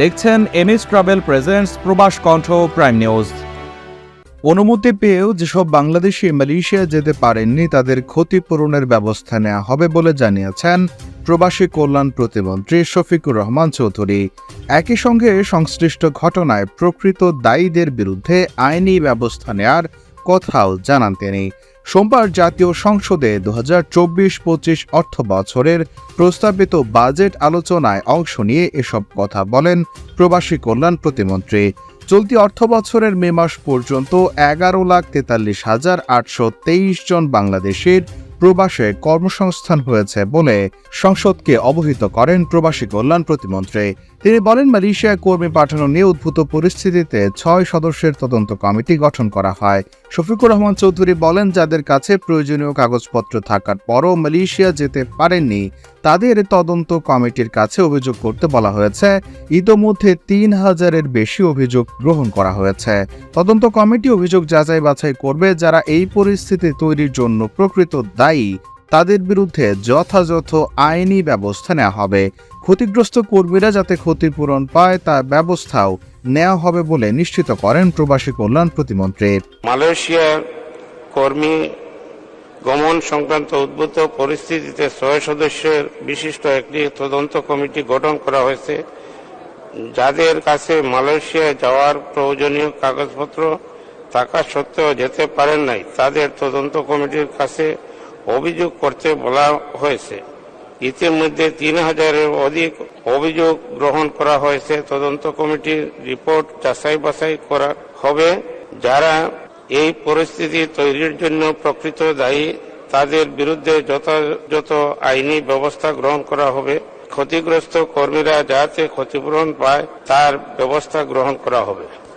দেখছেন MS travel presents প্রবাস কণ্ঠ প্রাইম নিউজ। অনুমতি পেয়েও যেসব বাংলাদেশি মালয়েশিয়া যেতে পারেননি, তাদের ক্ষতিপূরণের ব্যবস্থা নেওয়া হবে বলে জানিয়েছেন প্রবাসী কল্যাণ প্রতিমন্ত্রী শফিকুর রহমান চৌধুরী। একই সঙ্গে সংশ্লিষ্ট ঘটনায় প্রকৃত দায়ীদের বিরুদ্ধে আইনি ব্যবস্থা নেয়ার কথাও জানান তিনি। সোমবার জাতীয় সংসদে দু হাজার চব্বিশ পঁচিশ অর্থ বছরের প্রস্তাবিত বাজেট আলোচনায় অংশ নিয়ে এসব কথা বলেন প্রবাসী কল্যাণ প্রতিমন্ত্রী। চলতি অর্থ বছরের মে মাস পর্যন্ত এগারো লাখ তেতাল্লিশ হাজার আটশো তেইশ জন বাংলাদেশের প্রবাসে কর্মসংস্থান হয়েছে বলে সংসদকে অবহিত করেন প্রবাসী কল্যাণ প্রতিমন্ত্রী। তিনি বলেন, মালয়েশিয়ায় কর্মী পাঠানো নিয়ে উদ্ভূত পরিস্থিতিতে ছয় সদস্যের তদন্ত কমিটি গঠন করা হয়। শফিকুর রহমান চৌধুরী বলেন, যাদের কাছে প্রয়োজনীয় কাগজপত্র থাকার পরও মালয়েশিয়া যেতে পারেননি তাদের তদন্ত কমিটির কাছে অভিযোগ করতে বলা হয়েছে। ইতোমধ্যে তিন হাজারের বেশি অভিযোগ গ্রহণ করা হয়েছে। তদন্ত কমিটি অভিযোগ যাচাই বাছাই করবে যারা এই পরিস্থিতি তৈরির জন্য প্রকৃত দায়ী। তাদের বিরুদ্ধে যথাযথ আইনি ব্যবস্থা নেওয়া হবে। ক্ষতিগ্রস্ত কর্মীরা যাতে ক্ষতিপূরণ পায়, তার ব্যবস্থাও নেওয়া হবে বলে নিশ্চিত করেন প্রবাসী কল্যাণ প্রতিমন্ত্রী। মালয়েশিয়ার কর্মী গমন সংক্রান্ত উদ্ভূত পরিস্থিতিতে ছয় সদস্যের বিশিষ্ট একটি তদন্ত কমিটি গঠন করা হয়েছে। যাদের কাছে মালয়েশিয়া যাওয়ার প্রয়োজনীয় কাগজপত্র থাকা সত্ত্বেও যেতে পারেন নাই, তাদের তদন্ত কমিটির কাছে অভিযোগ করতে বলা হয়েছে। ইতিমধ্যে তিন হাজারের অধিক অভিযোগ গ্রহণ করা হয়েছে। তদন্ত কমিটির রিপোর্ট যাচাই বাছাই করা হবে। যারা এই পরিস্থিতি তৈরির জন্য প্রকৃত দায়ী, তাদের বিরুদ্ধে যথাযথ আইনি ব্যবস্থা গ্রহণ করা হবে। ক্ষতিগ্রস্ত কর্মীরা যাতে ক্ষতিপূরণ পায়, তার ব্যবস্থা গ্রহণ করা হবে।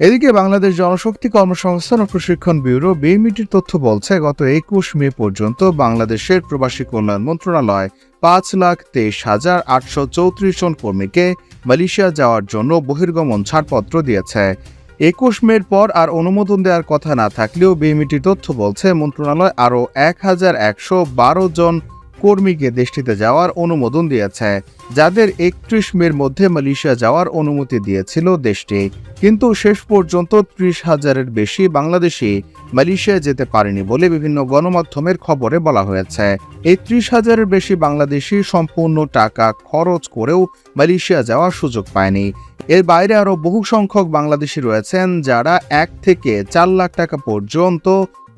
এদিকে বাংলাদেশ জনশক্তি কর্মসংস্থান ও প্রশিক্ষণ ব্যুরো বিএমইটির তথ্য বলছে, গত একুশ মে পর্যন্ত বাংলাদেশের প্রবাসী কল্যাণ মন্ত্রণালয় পাঁচ লাখ তেইশ হাজার আটশো চৌত্রিশ জন কর্মীকে মালয়েশিয়া যাওয়ার জন্য বহির্গমন ছাড়পত্র দিয়েছে। একুশ মের পর আর অনুমোদন দেওয়ার কথা না থাকলেও বিএমইটির তথ্য বলছে, মন্ত্রণালয় আরও এক হাজার একশো বারো জন কর্মীকে দেশটিতে যাওয়ার অনুমোদন দিয়েছে, যাদের একত্রিশ মের মধ্যে মালয়েশিয়া যাওয়ার অনুমতি দিয়েছিল দেশটি। কিন্তু শেষ পর্যন্ত ত্রিশ হাজারের বেশি বাংলাদেশি মালয়েশিয়া যেতে পারেনি বলে বিভিন্ন গণমাধ্যমের খবরে বলা হয়েছে। এই ত্রিশ হাজারের বেশি বাংলাদেশি সম্পূর্ণ টাকা খরচ করেও মালয়েশিয়া যাওয়ার সুযোগ পায়নি। এর বাইরে আরও বহু সংখ্যক বাংলাদেশি রয়েছেন যারা এক থেকে চার লাখ টাকা পর্যন্ত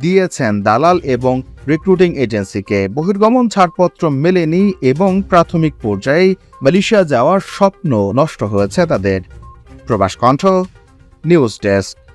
দিয়েছেন দালাল এবং রিক্রুটিং এজেন্সিকে। বহির্গমন ছাড়পত্র মেলেনি এবং প্রাথমিক পর্যায়ে মালয়েশিয়া যাওয়ার স্বপ্ন নষ্ট হয়েছে তাদের। প্রবাস কণ্ঠ, নিউজ ডেস্ক।